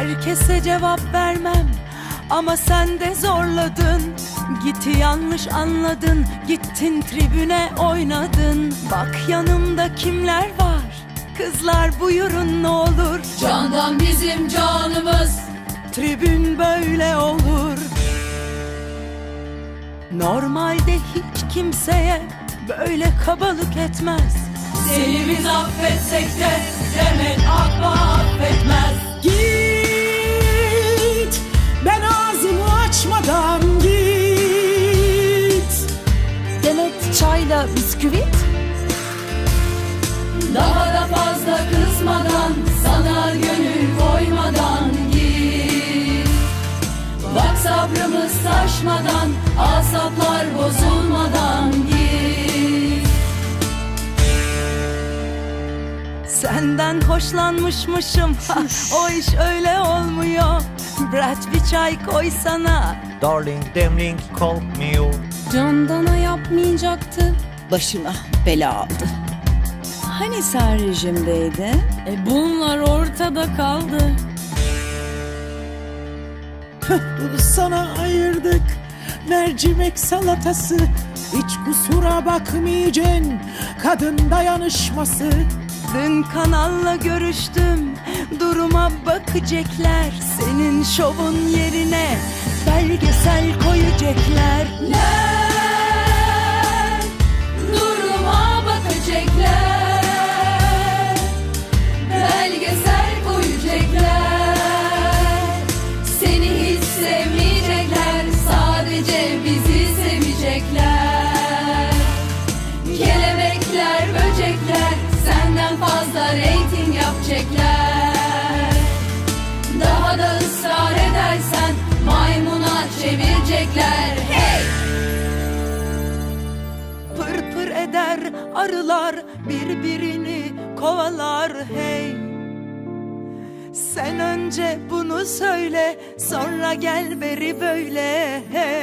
Herkese cevap vermem. Ama sen de zorladın. Gitti yanlış anladın. Gittin tribüne oynadın. Bak yanımda kimler var? Kızlar buyurun ne olur. Candan bizim canımız. Tribün böyle olur. Normalde hiç kimseye böyle kabalık etmez. Seni biz affetsek de Demet Akba çayla bisküvit. Daha da fazla kızmadan Sana gönül koymadan git. Bak sabrımız taşmadan Asaplar bozulmadan git. Senden hoşlanmışmışım. Ha, O iş öyle olmuyor. Brad bir çay koy sana Darling, demling, call me you. Candana yapmayacaktı. Başına bela aldı. Hani sen rejimdeydin? E bunlar ortada kaldı. Sana ayırdık mercimek salatası Hiç kusura bakmayacaksın kadın dayanışması Dün kanalla görüştüm Duruma bakacaklar Senin şovun yerine Belgesel koyacaklar çevirecekler Hey! Pır pır eder arılar Birbirini kovalar hey Sen önce bunu söyle Sonra gel beri böyle hey